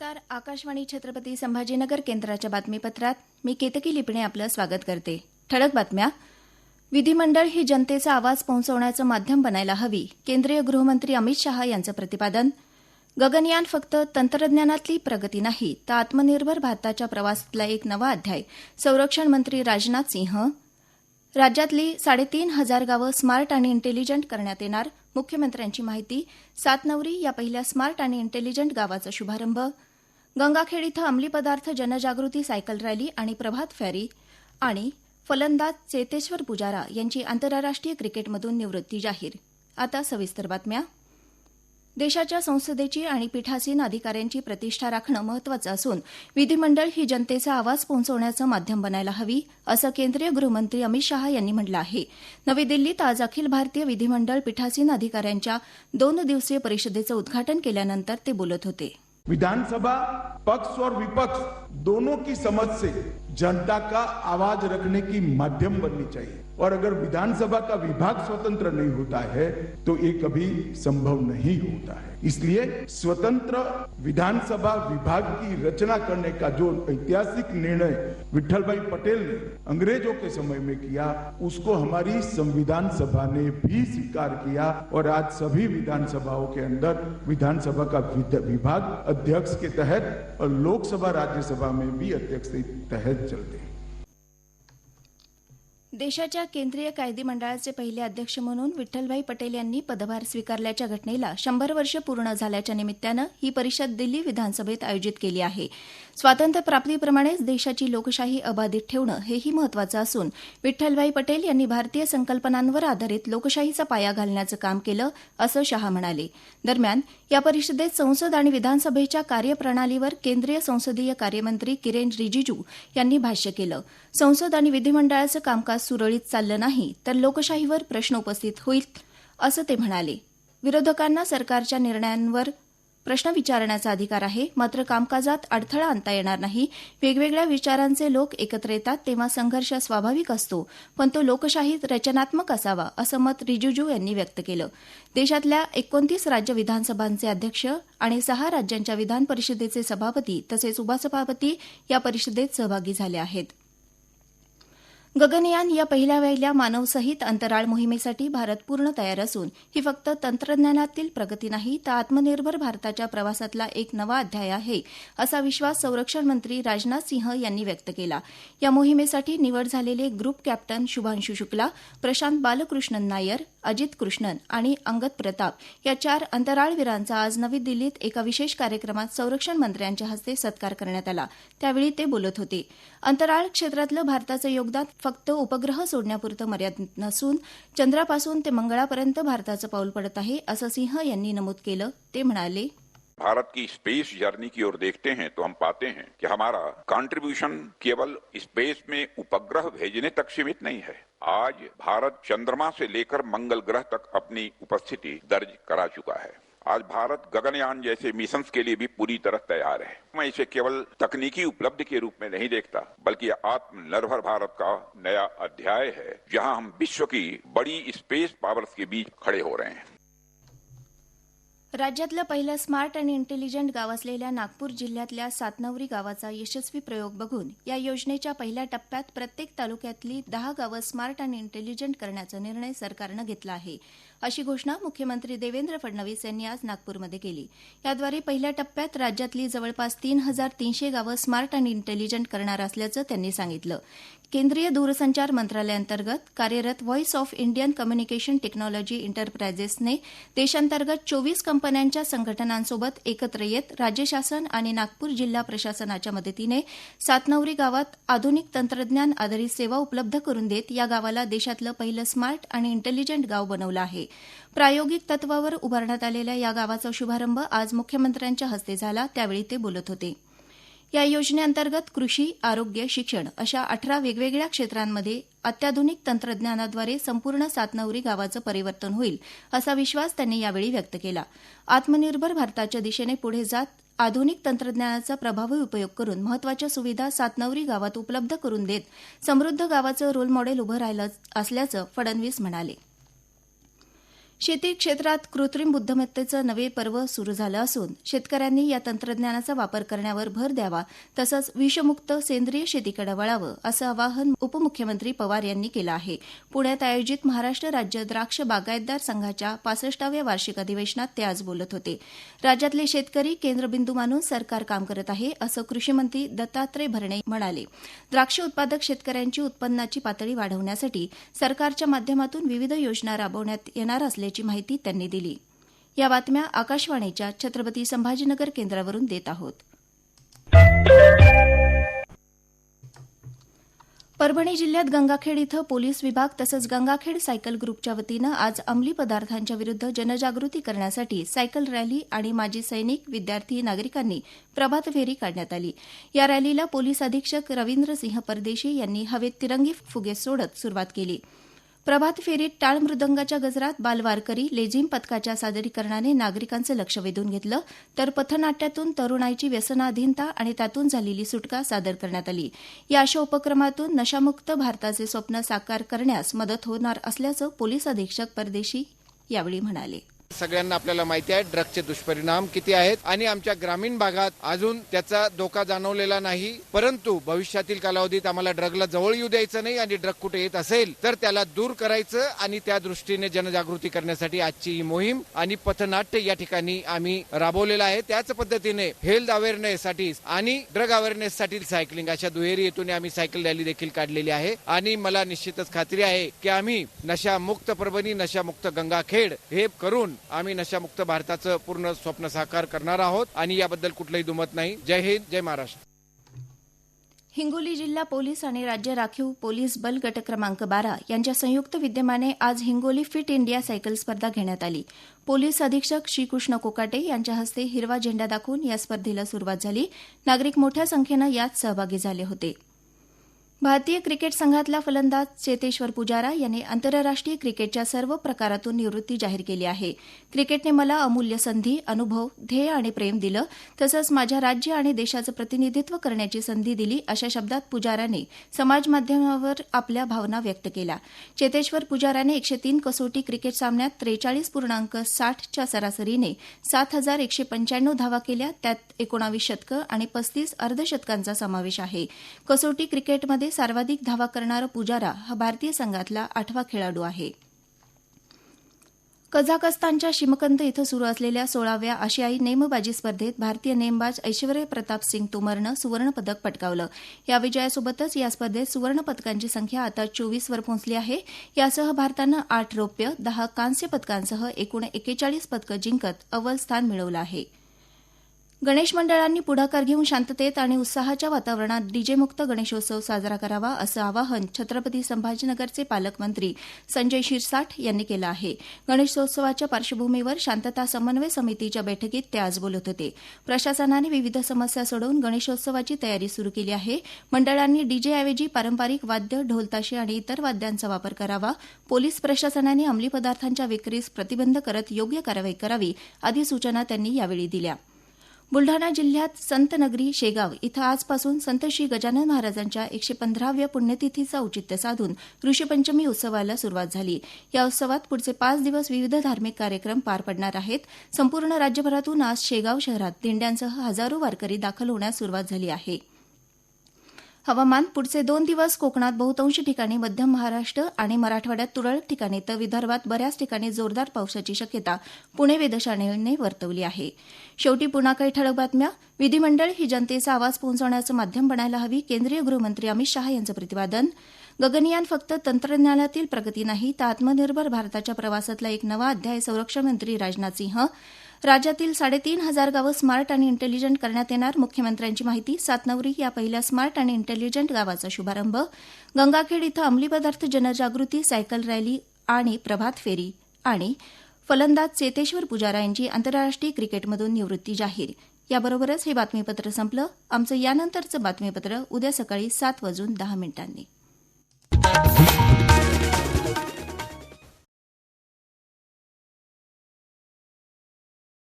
नमस्कार. आकाशवाणी छत्रपती संभाजीनगर केंद्राच्या बातमीपत्रात मी केतकी लिपणे आपलं स्वागत करते. ठळक बातम्या. विधिमंडळ ही जनतेचा आवाज पोहोचवण्याचं माध्यम बनायला हवी. केंद्रीय गृहमंत्री अमित शहा यांचं प्रतिपादन. गगनयान फक्त तंत्रज्ञानातली प्रगती नाही तर आत्मनिर्भर भारताच्या प्रवासातला एक नवा अध्याय. संरक्षण मंत्री राजनाथ सिंह. राज्यातली साडेतीन हजार गावं स्मार्ट आणि इंटेलिजंट करण्यात येणार. मुख्यमंत्र्यांची माहिती. सातनवरी या पहिल्या स्मार्ट आणि इंटेलिजंट गावाचा शुभारंभ. गंगाखेड इथं अंमली पदार्थ जनजागृती सायकल रॅली आणि प्रभात फेरी आणि फलंदाज चेतेश्वर पुजारा यांची आंतरराष्ट्रीय क्रिकेटमधून निवृत्ती जाहीर. आता सविस्तर बातम्या. देशाच्या संसदेची आणि पीठासीन अधिकाऱ्यांची प्रतिष्ठा राखणं महत्वाचं असून विधिमंडळ ही जनतेचा आवाज पोहोचवण्याचं माध्यम बनायला हवी असं केंद्रीय गृहमंत्री अमित शहा यांनी म्हटलं आहे. नवी दिल्लीत आज अखिल भारतीय विधिमंडळ पीठासीन अधिकाऱ्यांच्या दोन दिवसीय परिषदेचं उद्घाटन केल्यानंतर ते बोलत होते. विधानसभा पक्ष और विपक्ष दोनों की समझ से जनता का आवाज रखने की माध्यम बननी चाहिए। और अगर विधानसभा का विभाग स्वतंत्र नहीं होता है तो ये कभी संभव नहीं होता है। इसलिए स्वतंत्र विधानसभा विभाग की रचना करने का जो ऐतिहासिक निर्णय विठल भाई पटेल ने अंग्रेज़ों के समय में किया, उसको हमारी संविधान सभा ने भी स्वीकार किया और आज सभी विधानसभाओं के अंदर विधानसभा का विभाग अध्यक्ष के तहत और लोकसभा, राज्यसभा में भी अध्यक्ष के तहत चलते हैं। देशाच्या केंद्रीय कायदे मंडळाचे पहिले अध्यक्ष म्हणून विठ्ठलभाई पटेल यांनी पदभार स्वीकारल्याच्या घटनेला शंभर वर्ष पूर्ण झाल्याच्या निमित्तानं ही परिषद दिल्ली विधानसभेत आयोजित केली आहे. स्वातंत्र्यप्राप्तीप्रमाणेच देशाची लोकशाही अबाधित ठेवणं हेही महत्वाचं असून विठ्ठलभाई पटेल यांनी भारतीय संकल्पनांवर आधारित लोकशाहीचा पाया घालण्याचं काम केलं असं शहा म्हणाले. दरम्यान या परिषदेत संसद आणि विधानसभेच्या कार्यप्रणालीवर केंद्रीय संसदीय कार्यमंत्री किरेन रिजिजू यांनी भाष्य केलं. संसद आणि विधिमंडळाचं कामकाज सुरळीत चाललं नाही तर लोकशाहीवर प्रश्न उपस्थित होईल असं ते म्हणाले. विरोधकांना सरकारच्या निर्णयांवर प्रश्न विचारण्याचा अधिकार आहे. मात्र कामकाजात अडथळा आणता येणार नाही. वेगवेगळ्या विचारांचे लोक एकत्र येतात तेव्हा संघर्ष स्वाभाविक असतो. पण तो लोकशाहीत रचनात्मक असावा असं मत रिजिजू यांनी व्यक्त केलं. देशातल्या एकोणतीस राज्य विधानसभांचे अध्यक्ष आणि सहा राज्यांच्या विधान परिषदेचे सभापती तसेच उपसभापती या परिषदेत सहभागी झाले आहेत. गगनयान या पहिल्या वहिल्या मानवसहित अंतराळ मोहिमेसाठी भारत पूर्ण तयार असून ही फक्त तंत्रज्ञानातील प्रगती नाही तर आत्मनिर्भर भारताच्या प्रवासातला एक नवा अध्याय आहे असा विश्वास संरक्षण मंत्री राजनाथ सिंह यांनी व्यक्त केला. या मोहिमेसाठी निवड झालेले ग्रुप कॅप्टन शुभांशु शुक्ला प्रशांत बालकृष्णन नायर अजित कृष्णन आणि अंगद प्रताप या चार अंतराळवीरांचा आज नवी दिल्लीत एका विशेष कार्यक्रमात संरक्षण मंत्र्यांच्या हस्ते सत्कार करण्यात आला. त्यावेळी ते बोलत होते. अंतराळ क्षेत्रातलं भारताचं योगदान फक्त उपग्रह सोडण्यापुरतं मर्यादित नसून, चंद्रापासून ते मंगळापर्यंत भारताचं पाऊल पडत आहे, असं सिंह यांनी नमूद केलं. ते म्हणाले, भारत की स्पेस जर्नी की ओर देखते हैं तो हम पाते हैं कि हमारा कंट्रीब्यूशन केवल स्पेस में उपग्रह भेजने तक सीमित नहीं है। आज भारत चंद्रमा से लेकर मंगल ग्रह तक अपनी उपस्थिति दर्ज करा चुका है। आज भारत गगनयान जैसे मिशन के लिए भी पूरी तरह तैयार है। मैं इसे केवल तकनीकी उपलब्धि के रूप में नहीं देखता बल्कि आत्मनिर्भर भारत का नया अध्याय है जहां हम विश्व की बड़ी स्पेस पावर्स के बीच खड़े हो रहे हैं। राज्यातलं पहिलं स्मार्ट आणि इंटेलिजंट गाव असलेल्या नागपूर जिल्ह्यातल्या सातनवरी गावाचा यशस्वी प्रयोग बघून या योजनेच्या पहिल्या टप्प्यात प्रत्येक तालुक्यातली दहा गावं स्मार्ट आणि इंटेलिजंट करण्याचा निर्णय सरकारनं घेतला आहे. अशी घोषणा मुख्यमंत्री देवेंद्र फडणवीस यांनी आज नागपूरमध्ये केली. याद्वारे पहिल्या टप्प्यात राज्यातली जवळपास तीन हजार तीनशे गावं स्मार्ट आणि इंटेलिजंट करणार असल्याचं त्यांनी सांगितलं. केंद्रीय दूरसंचार मंत्रालयाअंतर्गत कार्यरत voice of Indian communication technology इंटरप्रायझेसने देशांतर्गत चोवीस कंपन्यांच्या संघटनांसोबत एकत्र येत राज्य शासन आणि नागपूर जिल्हा प्रशासनाच्या मदतीने सातनवरी गावात आधुनिक तंत्रज्ञान आधारित सेवा उपलब्ध करून देत या गावाला देशातलं पहिलं स्मार्ट आणि इंटेलिजंट गाव बनवलं आहे. प्रायोगिक तत्वावर उभारण्यात आलेल्या या गावाचा शुभारंभ आज मुख्यमंत्र्यांच्या हस्ते झाला त्यावेळी ते बोलत होते. या योजनेअंतर्गत कृषी आरोग्य शिक्षण अशा अठरा वेगवेगळ्या क्षेत्रांमध्ये अत्याधुनिक तंत्रज्ञानाद्वारे संपूर्ण सातनवरी गावाचं परिवर्तन होईल असा विश्वास त्यांनी यावेळी व्यक्त केला. आत्मनिर्भर भारताच्या दिशेने पुढे जात आधुनिक तंत्रज्ञानाचा प्रभावी उपयोग करून महत्त्वाच्या सुविधा सातनवरी गावात उपलब्ध करून देत समृद्ध गावाचं रोल मॉडेल उभं राहिलं असल्याचं फडणवीस म्हणाले. शेती क्षेत्रात कृत्रिम बुद्धिमत्तेचं नवे पर्व सुरू झालं असून शेतकऱ्यांनी या तंत्रज्ञानाचा वापर करण्यावर भर द्यावा तसंच विषमुक्त सेंद्रिय शेतीकडे वळावं असं आवाहन उपमुख्यमंत्री पवार यांनी केलं आहे. पुण्यात आयोजित महाराष्ट्र राज्य द्राक्ष बागायतदार संघाच्या पासष्टाव्या वार्षिक अधिवेशनात ते आज बोलत होते. राज्यातले शेतकरी केंद्रबिंदू मानून सरकार काम करत आहे असं कृषीमंत्री दत्तात्रय भरणे म्हणाले. द्राक्ष उत्पादक शेतकऱ्यांची उत्पन्नाची पातळी वाढवण्यासाठी सरकारच्या माध्यमातून विविध योजना राबवण्यात येणार असल्याची माहिती त्यांनी दिली. या बातम्या आकाशवाणीच्या छत्रपती संभाजीनगर केंद्रावरून देत आहोत. परभणी जिल्ह्यात गंगाखेड इथं पोलीस विभाग तसंच गंगाखेड सायकल ग्रुपच्या वतीनं आज अंमली पदार्थांच्या विरुद्ध जनजागृती करण्यासाठी सायकल रॅली आणि माजी सैनिक विद्यार्थी नागरिकांनी प्रभात फेरी काढण्यात आली. या रॅलीला पोलीस अधीक्षक रवींद्र सिंह परदेशी यांनी हवेत तिरंगी फुगे सोडत सुरुवात केली. प्रभात फेरीत टाळ मृदंगाच्या गजरात बालवारकरी लेझिम पथकाच्या सादरीकरणाने नागरिकांचं लक्ष वेधून घेतलं तर पथनाट्यातून तरुणाईची व्यसनाधीनता आणि त्यातून झालेली सुटका सादर करण्यात आली. या अशा उपक्रमातून नशामुक्त भारताचे स्वप्न साकार करण्यास मदत होणार असल्याचं पोलीस अधीक्षक परदेशी यावेळी म्हणाले. सगळ्यांना आपल्याला माहिती आहे ड्रगचे दुष्परिणाम किती आहेत आणि आमच्या ग्रामीण भागात अजून त्याचा धोका जाणवलेला नाही. परंतु भविष्यातील कालावधीत आम्हाला ड्रगला जवळ येऊ द्यायचं नाही आणि ड्रग कुठे येत असेल तर त्याला दूर करायचं आणि त्या दृष्टीने जनजागृती करण्यासाठी आजची ही मोहीम आणि पथनाट्य या ठिकाणी आम्ही राबवलेलं आहे. त्याच पद्धतीने हेल्थ अवेअरनेस साठी आणि ड्रग अवेअरनेस साठी सायकलिंग अशा दुहेरी हेतूने आम्ही सायकल रॅली देखील काढलेली आहे. आणि मला निश्चितच खात्री आहे की आम्ही नशामुक्त परभणी नशामुक्त गंगाखेड हे करून आम्ही नशामुक्त भारताचं पूर्ण स्वप्न साकार करणार आहोत आणि याबद्दल कुठलंही दुमत नाही. जय हिंद जय महाराष्ट्र. हिंगोली जिल्हा पोलीस आणि राज्य राखीव पोलीस बल गट क्रमांक बारा यांच्या संयुक्त विद्यमाने आज हिंगोली फिट इंडिया सायकल स्पर्धा घेण्यात आली. पोलीस अधीक्षक श्रीकृष्ण कोकाटे यांच्या हस्ते हिरवा झेंडा दाखवून या स्पर्धेला सुरुवात झाली. नागरिक मोठ्या संख्येनं यात सहभागी झाले होते. भारतीय क्रिकेट संघातला फलंदाज चेतेश्वर पुजारा यांनी आंतरराष्ट्रीय क्रिकेटच्या सर्व प्रकारातून निवृत्ती जाहीर केली आहे. क्रिकेटने मला अमूल्य संधी अनुभव ध्येय आणि प्रेम दिलं तसंच माझ्या राज्य आणि देशाचं प्रतिनिधित्व करण्याची संधी दिली अशा शब्दात पुजाराने समाज माध्यमावर आपल्या भावना व्यक्त केल्या. चेतेश्वर पुजाराने एकशे तीन कसोटी क्रिकेट सामन्यात त्रेचाळीस पूर्णांक साठच्या सरासरीने सात हजार एकशे पंच्याण्णव धावा केल्या. त्यात एकोणावीस शतकं आणि पस्तीस अर्धशतकांचा समावेश आहे. कसोटी क्रिकेटमध्ये सर्वाधिक धावा करणारा पुजारा हा भारतीय संघातला आठवा खेळाडू आहे. कझाकस्तानच्या शिमकंद इथं सुरू असलेल्या सोळाव्या आशियाई नेमबाजी स्पर्धेत भारतीय नेमबाज ऐश्वर्य प्रताप सिंग तोमरनं सुवर्णपदक पटकावलं. या विजयासोबतच या स्पर्धेत सुवर्णपदकांची संख्या आता चोवीसवर पोहोचली आहे. यासह भारतानं आठ रौप्य दहा कांस्य पदकांसह एकूण एकेचाळीस पदकं जिंकत अव्वल स्थान मिळवलं आहे. गणेश मंडळांनी पुढाकार घेऊन शांततेत आणि उत्साहाच्या वातावरणात डीजेमुक्त गणेशोत्सव साजरा करावा असं आवाहन छत्रपती संभाजीनगरचे पालकमंत्री संजय शिरसाठ यांनी केलं आहे. गणेशोत्सवाच्या पार्श्वभूमीवर शांतता समन्वय समितीच्या बैठकीत ते आज बोलत होते. प्रशासनाने विविध समस्या सोडवून गणेशोत्सवाची तयारी सुरू केली आहे. मंडळांनी डीजेऐवजी पारंपरिक वाद्य ढोलताशे आणि इतर वाद्यांचा वापर करावा. पोलीस प्रशासनाने अंमली पदार्थांच्या विक्रीस प्रतिबंध करत योग्य कारवाई करावी आदी सूचना त्यांनी यावेळी दिल्या. बुलढाणा जिल्ह्यात संतनगरी शेगाव इथं आजपासून संत श्री गजानन महाराजांच्या एकशे पंधराव्या पुण्यतिथीचं औचित्य साधून ऋषीपंचमी उत्सवाला सुरुवात झाली. या उत्सवात पुढचे पाच दिवस विविध धार्मिक कार्यक्रम पार पडणार आहेत. संपूर्ण राज्यभरातून आज शेगाव शहरात दिंड्यांसह हजारो वारकरी दाखल होण्यास सुरुवात झाली आहे. हवामान पुढचे दोन दिवस कोकणात बहुतांश ठिकाणी मध्य महाराष्ट्र आणि मराठवाड्यात तुरळक ठिकाणी तर विदर्भात बऱ्याच ठिकाणी जोरदार पावसाची शक्यता पुणे वेधशाळेने वर्तवली आहे. शेवटी पुन्हा काही ठळक बातम्या. विधिमंडळ ही जनतेचा आवाज पोहोचवण्याचं माध्यम बनायला हवी केंद्रीय गृहमंत्री अमित शहा यांचं प्रतिपादन. गगनयान फक्त तंत्रज्ञानातील प्रगती नाही तर आत्मनिर्भर भारताच्या प्रवासातला एक नवा अध्याय संरक्षण मंत्री राजनाथ सिंह. राज्यातील साडेतीन हजार गावं स्मार्ट आणि इंटेलिजंट करण्यात येणार. मुख्यमंत्र्यांची माहिती सातनवरी या पहिल्या स्मार्ट आणि इंटेलिजंट गावाचा शुभारंभ. गंगाखेड इथं अंमली पदार्थ जनजागृती सायकल रॅली आणि प्रभात फेरी आणि फलंदाज चेतेश्वर पुजारा यांची आंतरराष्ट्रीय क्रिकेटमधून निवृत्ती जाहीर. याबरोबरच हे बातमीपत्र संपलं. आमचं यानंतरचं बातमीपत्र उद्या सकाळी सात वाजून दहा मिनिटांनी.